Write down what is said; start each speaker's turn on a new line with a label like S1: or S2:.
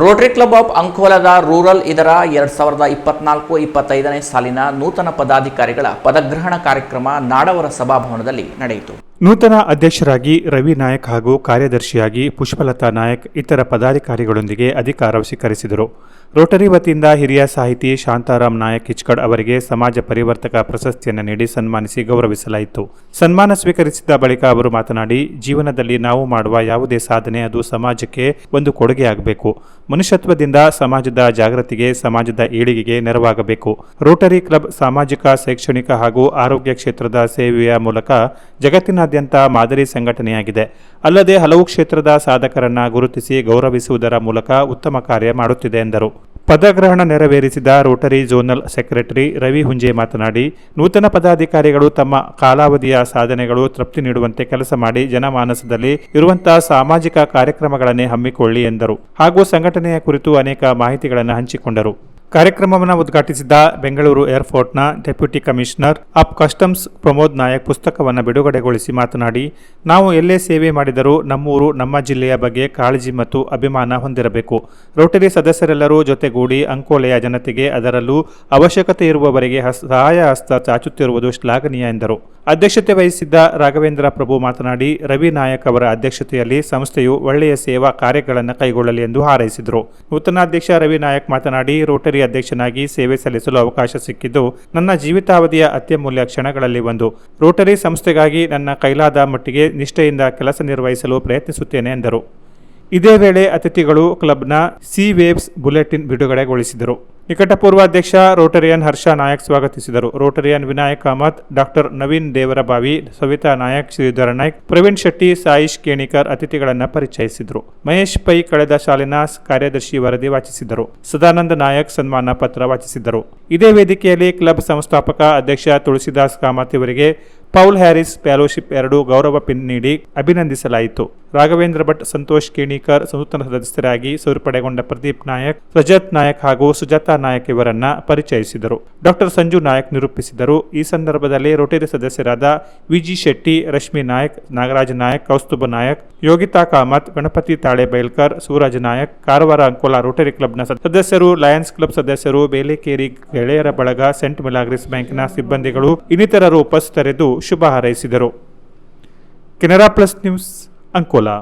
S1: Rotary Club of ಅಂಕೋಲದ rural ಇದರ ಎರಡ್ ಸಾವಿರದ ಇಪ್ಪತ್ನಾಲ್ಕು, ಇಪ್ಪತ್ತೈದನೇ ಸಾಲಿನ ನೂತನ ಪದಾಧಿಕಾರಿಗಳ ಪದಗ್ರಹಣ ಕಾರ್ಯಕ್ರಮ ನಾಡವರ ಸಭಾಭವನದಲ್ಲಿ ನಡೆಯಿತು.
S2: ನೂತನ ಅಧ್ಯಕ್ಷರಾಗಿ ರವಿ ನಾಯಕ್ ಹಾಗೂ ಕಾರ್ಯದರ್ಶಿಯಾಗಿ ಪುಷ್ಪಲತಾ ನಾಯಕ್ ಇತರ ಪದಾಧಿಕಾರಿಗಳೊಂದಿಗೆ ಅಧಿಕಾರ ಸ್ವೀಕರಿಸಿದರು. ರೋಟರಿ ವತಿಯಿಂದ ಹಿರಿಯ ಸಾಹಿತಿ ಶಾಂತಾರಾಮ್ ನಾಯಕ್ ಹಿಚ್ಕಡ್ ಅವರಿಗೆ ಸಮಾಜ ಪರಿವರ್ತಕ ಪ್ರಶಸ್ತಿಯನ್ನು ನೀಡಿ ಸನ್ಮಾನಿಸಿ ಗೌರವಿಸಲಾಯಿತು. ಸನ್ಮಾನ ಸ್ವೀಕರಿಸಿದ ಬಳಿಕ ಅವರು ಮಾತನಾಡಿ, ಜೀವನದಲ್ಲಿ ನಾವು ಮಾಡುವ ಯಾವುದೇ ಸಾಧನೆ ಅದು ಸಮಾಜಕ್ಕೆ ಒಂದು ಕೊಡುಗೆಯಾಗಬೇಕು. ಮನುಷ್ಯತ್ವದಿಂದ ಸಮಾಜದ ಜಾಗೃತಿಗೆ, ಸಮಾಜದ ಏಳಿಗೆಗೆ ನೆರವಾಗಬೇಕು. ರೋಟರಿ ಕ್ಲಬ್ ಸಾಮಾಜಿಕ, ಶೈಕ್ಷಣಿಕ ಹಾಗೂ ಆರೋಗ್ಯ ಕ್ಷೇತ್ರದ ಸೇವೆಯ ಮೂಲಕ ಜಗತ್ತಿನಾದ್ಯಂತ ಮಾದರಿ ಸಂಘಟನೆಯಾಗಿದೆ. ಅಲ್ಲದೆ ಹಲವು ಕ್ಷೇತ್ರದ ಸಾಧಕರನ್ನ ಗುರುತಿಸಿ ಗೌರವಿಸುವುದರ ಮೂಲಕ ಉತ್ತಮ ಕಾರ್ಯ ಮಾಡುತ್ತಿದೆ ಎಂದರು. ಪದಗ್ರಹಣ ನೆರವೇರಿಸಿದ Rotary zonal secretary Ravi Hunje ಮಾತನಾಡಿ, ನೂತನ ಪದಾಧಿಕಾರಿಗಳು ತಮ್ಮ ಕಾಲಾವಧಿಯ ಸಾಧನೆಗಳು ತೃಪ್ತಿ ನೀಡುವಂತೆ ಕೆಲಸ ಮಾಡಿ ಜನಮಾನಸದಲ್ಲಿ ಇರುವಂತಹ ಸಾಮಾಜಿಕ ಕಾರ್ಯಕ್ರಮಗಳನ್ನೇ ಹಮ್ಮಿಕೊಳ್ಳಿ ಎಂದರು. ಹಾಗೂ ಸಂಘಟನೆಯ ಕುರಿತು ಅನೇಕ ಮಾಹಿತಿಗಳನ್ನು ಹಂಚಿಕೊಂಡರು. ಕಾರ್ಯಕ್ರಮವನ್ನು ಉದ್ಘಾಟಿಸಿದ Bengaluru ಏರ್ಪೋರ್ಟ್ನ deputy commissioner of customs Pramod Nayak ಪುಸ್ತಕವನ್ನು ಬಿಡುಗಡೆಗೊಳಿಸಿ ಮಾತನಾಡಿ, ನಾವು ಎಲ್ಲೇ ಸೇವೆ ಮಾಡಿದರೂ ನಮ್ಮೂರು, ನಮ್ಮ ಜಿಲ್ಲೆಯ ಬಗ್ಗೆ ಕಾಳಜಿ ಮತ್ತು ಅಭಿಮಾನ ಹೊಂದಿರಬೇಕು. ರೋಟರಿ ಸದಸ್ಯರೆಲ್ಲರೂ ಜೊತೆಗೂಡಿ ಅಂಕೋಲೆಯ ಜನತೆಗೆ ಅದರಲ್ಲೂ ಅವಶ್ಯಕತೆ ಇರುವವರಿಗೆ ಸಹಾಯ ಹಸ್ತ ಚಾಚುತ್ತಿರುವುದು ಶ್ಲಾಘನೀಯ ಎಂದರು. ಅಧ್ಯಕ್ಷತೆ ವಹಿಸಿದ್ದ ರಾಘವೇಂದ್ರ ಪ್ರಭು ಮಾತನಾಡಿ, ರವಿ ನಾಯಕ್ ಅವರ ಅಧ್ಯಕ್ಷತೆಯಲ್ಲಿ ಸಂಸ್ಥೆಯು ಒಳ್ಳೆಯ ಸೇವಾ ಕಾರ್ಯಗಳನ್ನು ಕೈಗೊಳ್ಳಲಿ ಎಂದು ಹಾರೈಸಿದರು. ನೂತನ ಅಧ್ಯಕ್ಷ ರವಿ ನಾಯಕ್ ಮಾತನಾಡಿ ರೋಟರಿ ಅಧ್ಯಕ್ಷನಾಗಿ ಸೇವೆ ಸಲ್ಲಿಸಲು ಅವಕಾಶ ಸಿಕ್ಕಿದ್ದು ನನ್ನ ಜೀವಿತಾವಧಿಯ ಅತ್ಯಮೂಲ್ಯ ಕ್ಷಣಗಳಲ್ಲಿ ಒಂದು. ರೋಟರಿ ಸಂಸ್ಥೆಗಾಗಿ ನನ್ನ ಕೈಲಾದ ಮಟ್ಟಿಗೆ ನಿಷ್ಠೆಯಿಂದ ಕೆಲಸ ನಿರ್ವಹಿಸಲು ಪ್ರಯತ್ನಿಸುತ್ತೇನೆ, ಎಂದರು. ಇದೇ ವೇಳೆ ಅತಿಥಿಗಳು ಕ್ಲಬ್ನ ಸಿ ವೇವ್ಸ್ ಬುಲೆಟಿನ್ ಬಿಡುಗಡೆಗೊಳಿಸಿದರು. ನಿಕಟಪೂರ್ವ ಅಧ್ಯಕ್ಷ ರೋಟರಿಯನ್ ಹರ್ಷ ನಾಯಕ್ ಸ್ವಾಗತಿಸಿದರು. ರೋಟರಿಯನ್ ವಿನಾಯಕ್ ಕಾಮತ್ ಡಾಕ್ಟರ್ ನವೀನ್ ದೇವರಬಾವಿ, ಸವಿತಾ ನಾಯಕ್, ಶ್ರೀಧರ ನಾಯ್ಕ್, ಪ್ರವೀಣ್ ಶೆಟ್ಟಿ, ಸಾಯಿಶ್ ಕೇಣಿಕರ್ ಅತಿಥಿಗಳನ್ನು ಪರಿಚಯಿಸಿದರು. ಮಹೇಶ್ ಪೈ ಕಳೆದ ಶಾಲಿನ ಕಾರ್ಯದರ್ಶಿ ವರದಿ ವಾಚಿಸಿದರು. ಸದಾನಂದ ನಾಯಕ್ ಸನ್ಮಾನ ಪತ್ರ ವಾಚಿಸಿದರು. ಇದೇ ವೇದಿಕೆಯಲ್ಲಿ ಕ್ಲಬ್ ಸಂಸ್ಥಾಪಕ ಅಧ್ಯಕ್ಷ ತುಳಸಿದಾಸ್ ಕಾಮತ್ ಇವರಿಗೆ ಪೌಲ್ ಹ್ಯಾರಿಸ್ ಫೆಲೋಶಿಪ್ ಎರಡು ಗೌರವ ಪಿನ್ ನೀಡಿ ಅಭಿನಂದಿಸಲಾಯಿತು. ರಾಘವೇಂದ್ರ ಭಟ್, ಸಂತೋಷ್ ಕೇಣಿಕರ್ ನೂತನ ಸದಸ್ಯರಾಗಿ ಸೇರ್ಪಡೆಗೊಂಡ ಪ್ರದೀಪ್ ನಾಯಕ್, ರಜತ್ ನಾಯಕ್ ಹಾಗೂ ಸುಜಾತಾ ನಾಯಕ್ ಇವರನ್ನ ಪರಿಚಯಿಸಿದರು. ಡಾಕ್ಟರ್ ಸಂಜು ನಾಯಕ್ ನಿರೂಪಿಸಿದರು. ಈ ಸಂದರ್ಭದಲ್ಲಿ ರೋಟರಿ ಸದಸ್ಯರಾದ ವಿಜಿ ಶೆಟ್ಟಿ, ರಶ್ಮಿ ನಾಯಕ್, ನಾಗರಾಜ್ ನಾಯಕ್, ಕೌಸ್ತುಭ ನಾಯಕ್, ಯೋಗಿತಾ ಕಾಮತ್, ಗಣಪತಿ ತಾಳೆ ಬೈಲ್ಕರ್ ಸೂರಜ್ ನಾಯಕ್, ಕಾರವಾರ ಅಂಕೋಲಾ ರೋಟರಿ ಕ್ಲಬ್ನ ಸದಸ್ಯರು, ಲಯನ್ಸ್ ಕ್ಲಬ್ ಸದಸ್ಯರು, ಬೇಲೇಕೇರಿ ಗೆಳೆಯರ ಬಳಗ, ಸೆಂಟ್ ಮಿಲಾಗ್ರಿಸ್ ಬ್ಯಾಂಕ್ನ ಸಿಬ್ಬಂದಿಗಳು, ಇನ್ನಿತರರು ಉಪಸ್ಥಿತರಿದ್ದು ಶುಭ ಹಾರೈಸಿದರು. Canara Plus News Ankola.